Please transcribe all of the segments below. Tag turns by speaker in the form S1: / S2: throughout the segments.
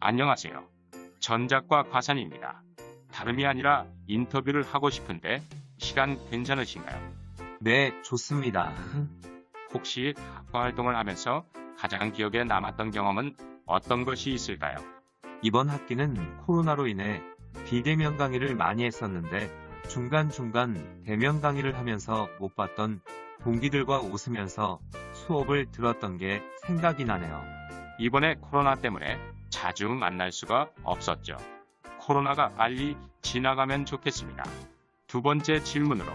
S1: 안녕하세요. 전작과 과산입니다. 다름이 아니라 인터뷰를 하고 싶은데 시간 괜찮으신가요?
S2: 네, 좋습니다.
S1: 혹시 학과 활동을 하면서 가장 기억에 남았던 경험은 어떤 것이 있을까요?
S2: 이번 학기는 코로나로 인해 비대면 강의를 많이 했었는데 중간중간 대면 강의를 하면서 못 봤던 동기들과 웃으면서 수업을 들었던 게 생각이 나네요.
S1: 이번에 코로나 때문에 자주 만날 수가 없었죠. 코로나가 빨리 지나가면 좋겠습니다. 두 번째 질문으로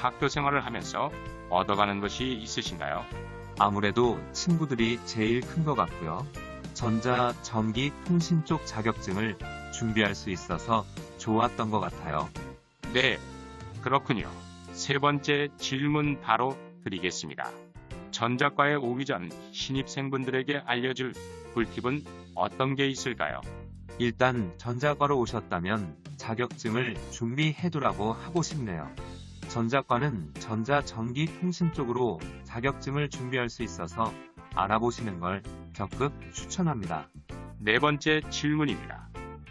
S1: 학교 생활을 하면서 얻어가는 것이 있으신가요?
S2: 아무래도 친구들이 제일 큰 것 같고요. 전자, 전기, 통신 쪽 자격증을 준비할 수 있어서 좋았던 것 같아요.
S1: 네, 그렇군요. 세 번째 질문 바로 드리겠습니다. 전작과에 오기 전 신입생분들에게 알려줄 꿀팁은 어떤 게 있을까요?
S2: 일단 전자과로 오셨다면 자격증을 준비해두라고 하고 싶네요. 전자과는 전자, 전기, 통신 쪽으로 자격증을 준비할 수 있어서 알아보시는 걸 적극 추천합니다.
S1: 네 번째 질문입니다.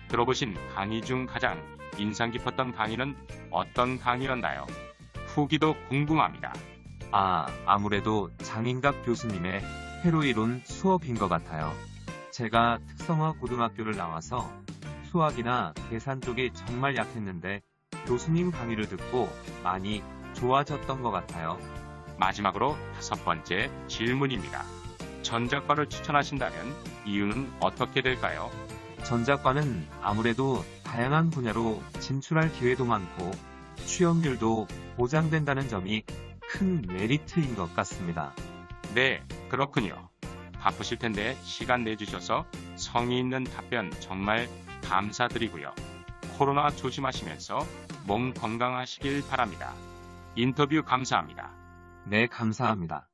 S1: 들어보신 강의 중 가장 인상 깊었던 강의는 어떤 강의였나요? 후기도 궁금합니다.
S2: 아, 아무래도 장인각 교수님의 회로이론 수업인 것 같아요. 제가 특성화 고등학교를 나와서 수학이나 계산 쪽이 정말 약했는데 교수님 강의를 듣고 많이 좋아졌던 것 같아요.
S1: 마지막으로 다섯 번째 질문입니다. 전작과를 추천하신다면 이유는 어떻게 될까요?
S2: 전자과는 아무래도 다양한 분야로 진출할 기회도 많고 취업률도 보장된다는 점이 큰 메리트인 것 같습니다.
S1: 네, 그렇군요. 바쁘실 텐데 시간 내주셔서 성의 있는 답변 정말 감사드리고요. 코로나 조심하시면서 몸 건강하시길 바랍니다. 인터뷰 감사합니다.
S2: 네, 감사합니다.